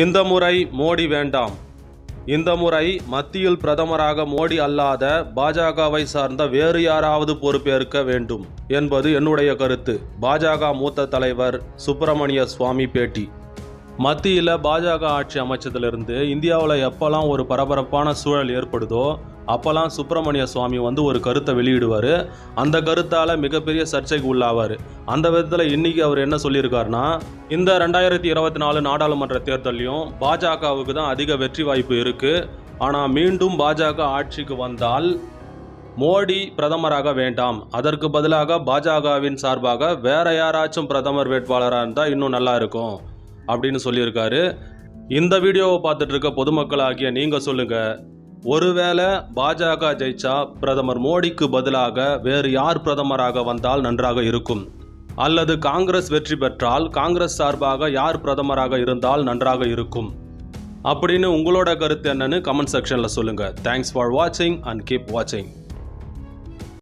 இந்த முறை மோடி வேண்டாம். இந்த முறை மத்தியில் பிரதமராக மோடி அல்லாத பாஜகவை சார்ந்த வேறு யாராவது பொறுப்பேற்க வேண்டும் என்பது என்னுடைய கருத்து. பாஜக மூத்த தலைவர் சுப்பிரமணிய சுவாமி பேட்டி. மத்தியில் பாஜக ஆட்சி அமைச்சதிலிருந்து இந்தியாவில் எப்போல்லாம் ஒரு பரபரப்பான சூழல் ஏற்படுதோ அப்போல்லாம் சுப்பிரமணிய சுவாமி வந்து ஒரு கருத்தை வெளியிடுவார். அந்த கருத்தால் மிகப்பெரிய சர்ச்சைக்கு உள்ளாவார். அந்த விதத்தில் இன்றைக்கி அவர் என்ன சொல்லியிருக்காருன்னா இந்த ரெண்டாயிரத்தி இருபத்தி நாலு நாடாளுமன்ற தேர்தலையும் பாஜகவுக்கு தான் அதிக வெற்றி வாய்ப்பு இருக்குது ஆனால் மீண்டும் பாஜக ஆட்சிக்கு வந்தால் மோடி பிரதமராக வேண்டாம். அதற்கு பதிலாக பாஜகவின் சார்பாக வேற யாராச்சும் பிரதமர் வேட்பாளராக இருந்தால் இன்னும் நல்லா இருக்கும் அப்படின்னு சொல்லியிருக்காரு. இந்த வீடியோவை பார்த்துட்டு இருக்க பொதுமக்களாகிய நீங்கள் சொல்லுங்கள் ஒருவேளை பாஜக ஜெயிச்சா பிரதமர் மோடிக்கு பதிலாக வேறு யார் பிரதமராக வந்தால் நன்றாக இருக்கும்? அல்லது காங்கிரஸ் வெற்றி பெற்றால் காங்கிரஸ் சார்பாக யார் பிரதமராக இருந்தால் நன்றாக இருக்கும்? அப்படின்னு உங்களோட கருத்து என்னன்னு கமெண்ட் செக்ஷனில் சொல்லுங்கள் தேங்க்ஸ் ஃபார் வாட்சிங் அண்ட் கீப் வாட்சிங்